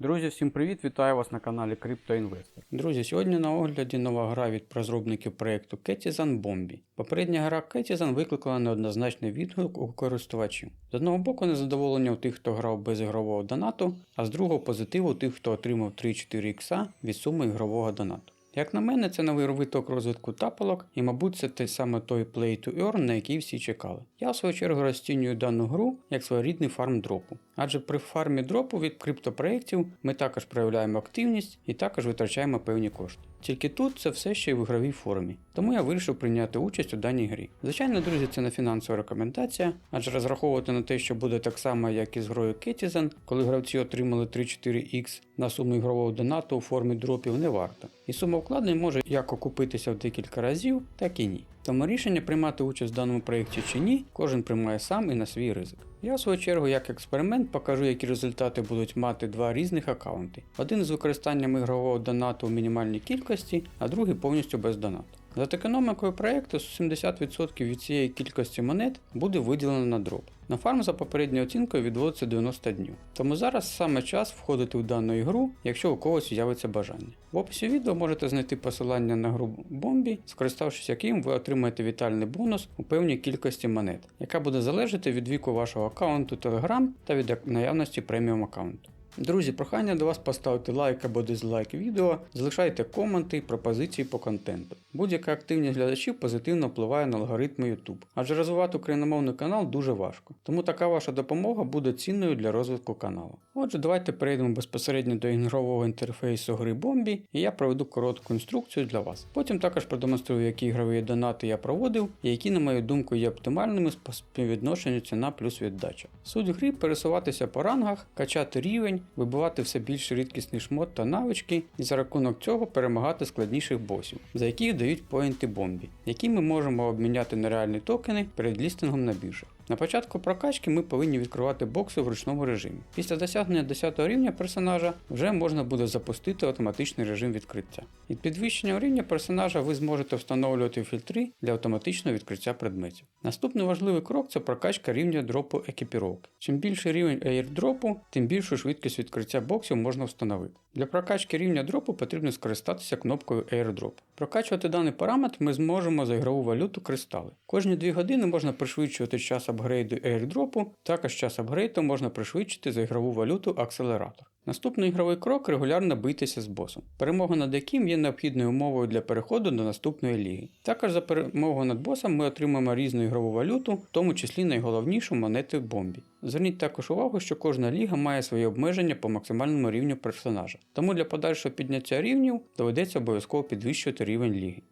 Друзі, всім привіт! Вітаю вас на каналі CryptoInvestor. Друзі, сьогодні на огляді нова гра від розробників проєкту Ketizan Bombi. Попередня гра Ketizan викликала неоднозначний відгук у користувачів. З одного боку, незадоволення у тих, хто грав без ігрового донату, а з другого позитив у тих, хто отримав 3-4 ікса від суми ігрового донату. Як на мене, це новий виток розвитку тапалок, і, мабуть, це те саме той Play to Earn, на який всі чекали. Я в свою чергу розцінюю дану гру як своєрідний фарм дропу. Адже при фармі дропу від криптопроєктів ми також проявляємо активність і також витрачаємо певні кошти. Тільки тут це все ще й в ігровій формі, тому я вирішив прийняти участь у даній грі. Звичайно, друзі, це не фінансова рекомендація, адже розраховувати на те, що буде так само, як і з грою Ketizen, коли гравці отримали 3-4X на суму ігрового донату у формі дропів, не варто. І сума вкладень може як окупитися в декілька разів, так і ні. Тому рішення приймати участь в даному проєкті чи ні, кожен приймає сам і на свій ризик. Я в свою чергу як експеримент покажу, які результати будуть мати два різних аккаунти. Один з використанням ігрового донату в мінімальній кількості, а другий повністю без донату. За економікою проєкту 70% від цієї кількості монет буде виділено на дроп. На фарм за попередньою оцінкою відводиться 90 днів. Тому зараз саме час входити в дану ігру, якщо у когось з'явиться бажання. В описі відео можете знайти посилання на гру Бомбі, скориставшись яким ви отримаєте вітальний бонус у певній кількості монет, яка буде залежати від віку вашого аккаунту Telegram та від наявності преміум аккаунту. Друзі, прохання до вас поставити лайк або дизлайк відео, залишайте коменти і пропозиції по контенту. Будь-яка активність глядачів позитивно впливає на алгоритми YouTube, адже розвивати україномовний канал дуже важко, тому така ваша допомога буде цінною для розвитку каналу. Отже, давайте перейдемо безпосередньо до ігрового інтерфейсу гри Бомбі, і я проведу коротку інструкцію для вас. Потім також продемонструю, які ігрові донати я проводив і які, на мою думку, є оптимальними по співвідношенню ціна плюс віддача. Суть гри пересуватися по рангах, качати рівень, вибивати все більш рідкісний шмот та навички, і за рахунок цього перемагати складніших босів, за яких дають поінти бомбі, які ми можемо обміняти на реальні токени перед лістингом на біржах. На початку прокачки ми повинні відкривати бокси в ручному режимі. Після досягнення 10 рівня персонажа вже можна буде запустити автоматичний режим відкриття. Від підвищення рівня персонажа ви зможете встановлювати фільтри для автоматичного відкриття предметів. Наступний важливий крок це прокачка рівня дропу екіпіровки. Чим більший рівень аірдропу, тим більшу швидкість відкриття боксів можна встановити. Для прокачки рівня дропу потрібно скористатися кнопкою Airdrop. Прокачувати даний параметр ми зможемо за ігрову валюту кристали. Кожні 2 години можна пришвидшувати час апгрейду airdropу, також час апгрейду можна пришвидшити за ігрову валюту акселератор. Наступний ігровий крок регулярно битися з босом, перемога над яким є необхідною умовою для переходу до наступної ліги. Також за перемогу над босом ми отримаємо різну ігрову валюту, в тому числі найголовнішу монети бомбі. Зверніть також увагу, що кожна ліга має свої обмеження по максимальному рівню персонажа, тому для подальшого підняття рівнів доведеться обов'язково підвищувати рівень ліги.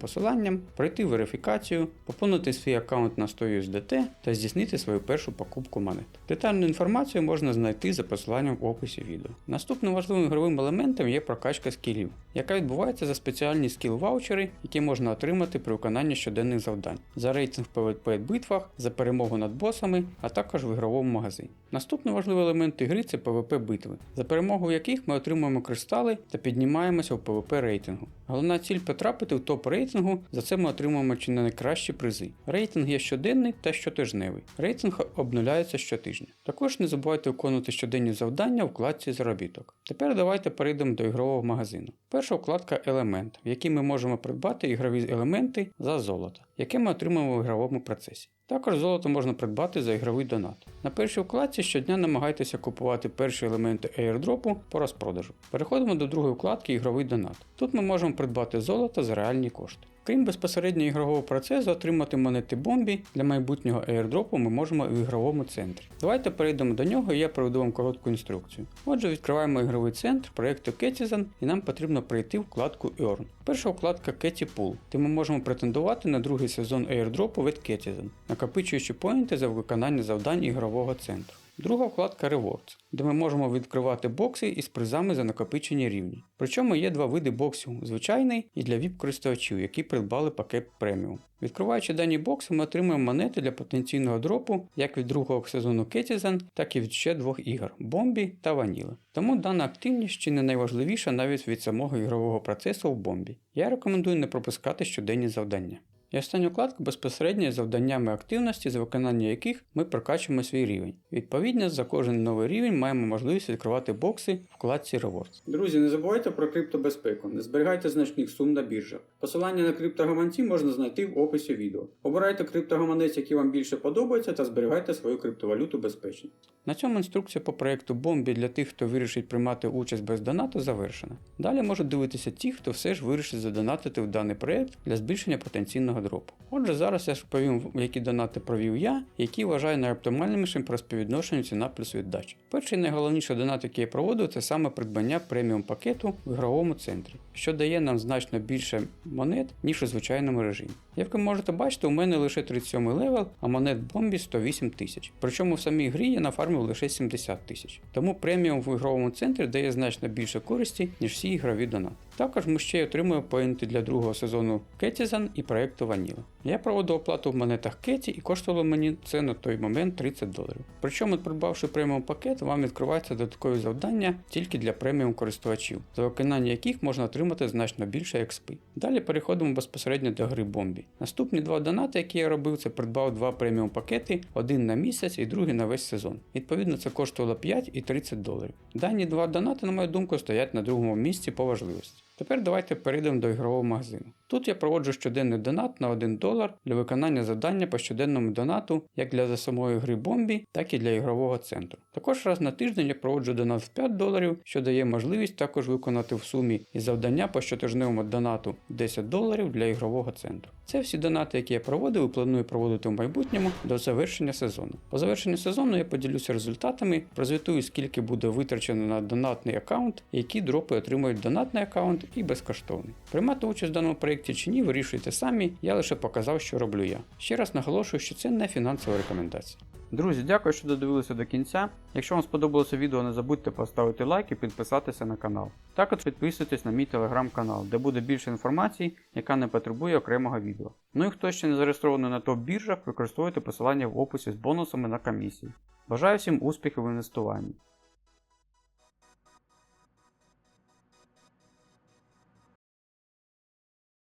посиланням, пройти верифікацію, поповнити свій аккаунт на 100 USDT та здійснити свою першу покупку монет. Детальну інформацію можна знайти за посиланням в описі відео. Наступним важливим ігровим елементом є прокачка скілів, яка відбувається за спеціальні скіл-ваучери, які можна отримати при виконанні щоденних завдань, за рейтинг в PvP битвах, за перемогу над босами, а також в ігровому магазині. Наступний важливий елемент ігри це PvP битви, за перемогу яких ми отримуємо кристали та піднімаємося в PvP рейтингу. Головна ціль потрапити в топ рейтингу, за це ми отримуємо чи не найкращі призи. Рейтинг є щоденний та щотижневий. Рейтинг обнуляється щотижня. Також не забувайте виконувати щоденні завдання в вкладці заробіток. Тепер давайте перейдемо до ігрового магазину. Перша вкладка Елемент, в якій ми можемо придбати ігрові елементи за золото, яке ми отримуємо в ігровому процесі. Також золото можна придбати за ігровий донат. На першій вкладці щодня намагайтеся купувати перші елементи airdropу по розпродажу. Переходимо до другої вкладки Ігровий донат. Тут ми можемо придбати золото за реальні кошти. Крім безпосередньо ігрового процесу, отримати монети бомбі для майбутнього airdropу ми можемо в ігровому центрі. Давайте перейдемо до нього і я проведу вам коротку інструкцію. Отже, відкриваємо ігровий центр проєкту Ketizen і нам потрібно пройти вкладку Earn. Перша вкладка Кеті Pool, де ми можемо претендувати на другий сезон airdropу від Ketizen, накопичуючи поінти за виконання завдань ігрового центру. Друга вкладка Rewards, де ми можемо відкривати бокси із призами за накопичені рівні. Причому є два види боксів: звичайний і для VIP-користувачів, які придбали пакет преміум. Відкриваючи дані бокси, ми отримуємо монети для потенційного дропу як від другого сезону Кетізен, так і від ще двох ігор Бомбі та Ваніла. Тому дана активність ще не найважливіша навіть від самого ігрового процесу в бомбі. Я рекомендую не пропускати щоденні завдання. І остання вкладка безпосередньо з завданнями активності, за виконання яких ми прокачуємо свій рівень. Відповідно, за кожен новий рівень маємо можливість відкривати бокси в вкладці Rewards. Друзі, не забувайте про криптобезпеку, не зберігайте значних сум на біржах. Посилання на криптогаманці можна знайти в описі відео. Обирайте криптогаманець, який вам більше подобається, та зберігайте свою криптовалюту безпечно. На цьому інструкція по проекту Бомбі для тих, хто вирішить приймати участь без донату, завершена. Далі можуть дивитися ті, хто все ж вирішить задонатити в даний проект для збільшення потенційного дропу. Отже, зараз я розповім, які донати провів я, які вважаю найоптимальнішим по співвідношенню ціна плюс віддача. Перший найголовніший донат, який я проводив, це саме придбання преміум пакету в ігровому центрі, що дає нам значно більше монет, ніж у звичайному режимі. Як ви можете бачити, у мене лише 37 левел, а монет бомбі 108 тисяч. Причому в самій грі я нафармив лише 70 тисяч. Тому преміум в ігровому центрі дає значно більше користі, ніж всі ігрові донати. Також ми ще й отримуємо поінти для другого сезону Кетізан і проекту Ваніла. Я проводив оплату в монетах Кеті і коштувало мені це на той момент 30 доларів. Причому, придбавши преміум пакет, вам відкриваються додаткові завдання тільки для преміум користувачів, за виконання яких можна отримати значно більше експи. Далі переходимо безпосередньо до гри Бомбі. Наступні два донати, які я робив, це придбав два преміум пакети, один на місяць і другий на весь сезон. Відповідно, це коштувало 5 і 30 доларів. Дані два донати, на мою думку, стоять на другому місці по важливості. Тепер давайте перейдемо до ігрового магазину. Тут я проводжу щоденний донат на 1 долар для виконання завдання по щоденному донату як для самої гри бомбі, так і для ігрового центру. Також раз на тиждень я проводжу донат в 5 доларів, що дає можливість також виконати в сумі і завдання по щотижневому донату 10 доларів для ігрового центру. Це всі донати, які я проводив і планую проводити в майбутньому до завершення сезону. По завершенню сезону я поділюся результатами, прозвітую, скільки буде витрачено на донатний аккаунт, які дропи отримують донатний аккаунт і безкоштовний. Приймати участь в даному проєкті чи ні, вирішуйте самі, я лише показав, що роблю я. Ще раз наголошую, що це не фінансова рекомендація. Друзі, дякую, що додивилися до кінця. Якщо вам сподобалося відео, не забудьте поставити лайк і підписатися на канал. Також підписуйтесь на мій телеграм-канал, де буде більше інформації, яка не потребує окремого відео. Ну і хто ще не зареєстрований на топ-біржах, використовуйте посилання в описі з бонусами на комісії. Бажаю всім успіхів в інвестуванні.